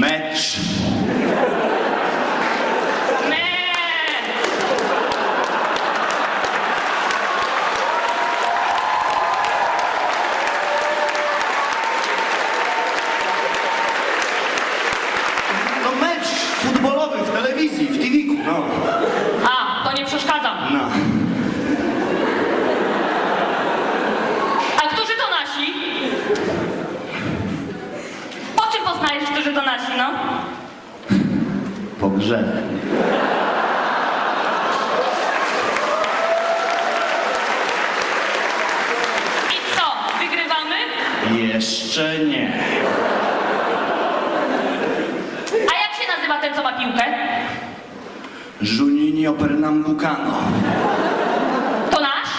match Grze. I co, wygrywamy? Jeszcze nie. A jak się nazywa ten, co ma piłkę? Juninho Pernambucano. To nasz?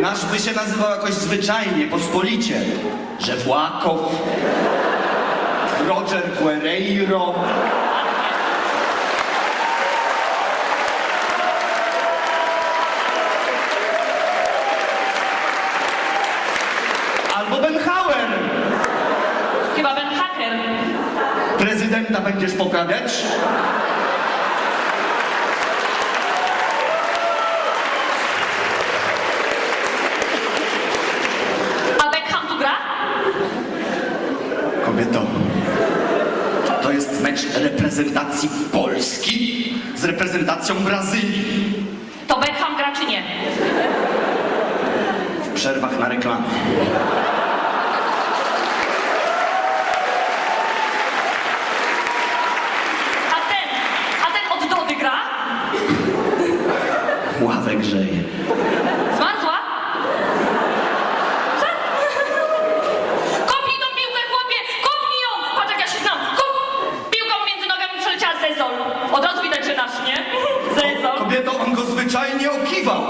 Nasz by się nazywał jakoś zwyczajnie, pospolicie. Że Włakow, Roger Guerreiro. Albo Benhauer. Chyba Ben Hacker. Prezydenta będziesz poprawiać? Kobieto, mecz reprezentacji Polski z reprezentacją Brazylii To Beckham gra czy nie? w przerwach na reklamy. A ten, a ten od Dody gra? Ławę grzeje. Zmarzła? Co? Kopnij tą piłkę, chłopie! Kopnij ją! Patrz jak ja się znam! Kop... Piłką między nogami przeleciała Zezol. Od razu widać, że nasz, nie? Zezol. Kobieto, on go zwyczajnie okiwał.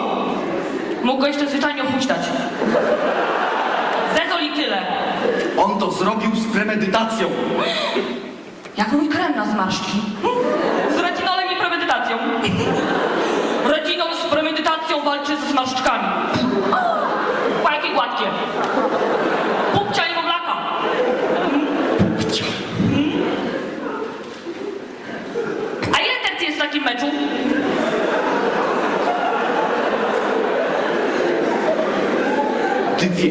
Mógł go jeszcze zwyczajnie opuścić. Zezol i tyle. On to zrobił z premedytacją. Jak mój krem na zmarszczki. Z retinolem i premedytacją. Retinol z premedytacją walczy ze zmarszczkami. Jakie gładkie. Pupcia niemowlaka. A ile tercji jest w takim meczu? Dwie.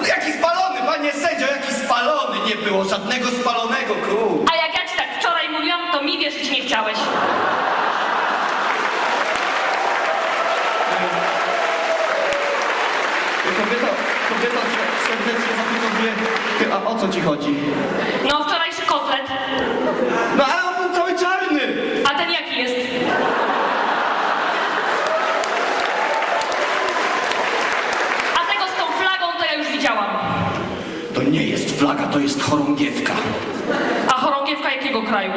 No Jaki spalony, panie sędzio, jaki spalony. Nie było żadnego spalonego, król. A jak ja ci tak wczoraj mówiłam, to mi wierzyć nie chciałeś. Kobieta, kobieta serdecznie zapytuje, ty, a o co ci chodzi? No, wczorajszy kotlet. No ale on był cały czarny. A ten jaki jest? A tego z tą flagą to ja już widziałam. To nie jest flaga, to jest chorągiewka. A chorągiewka jakiego kraju?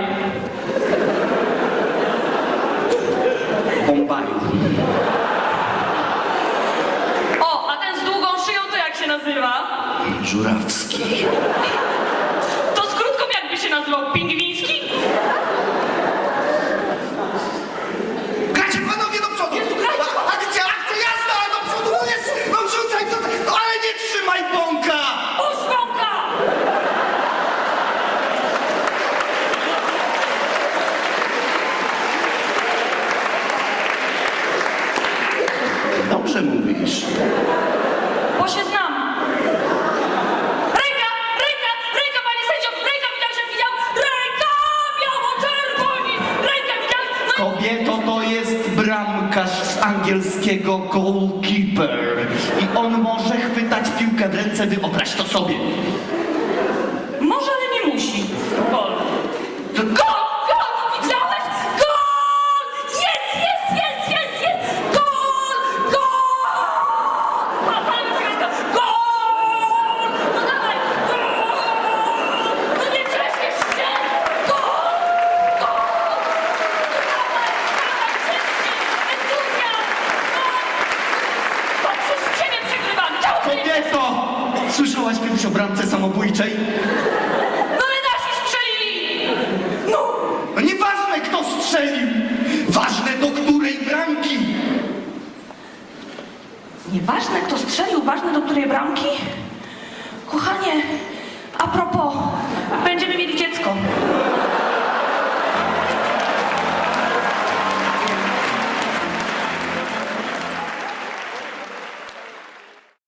Bombaju. O, a ten z długą szyją to jak się nazywa? Żurawski. To z krótką jakby się nazywał? Pingwiński? Bramkarz z angielskiego goalkeeper. I on może chwytać piłkę w ręce, wyobraź to sobie. Może, ale nie musi. Gol. To Gol! Kobieto! Słyszałaś kiedyś o bramce samobójczej? No ale nasi strzelili! No! No nieważne kto strzelił! Ważne do której bramki! Nieważne kto strzelił, ważne do której bramki? Kochanie, a propos,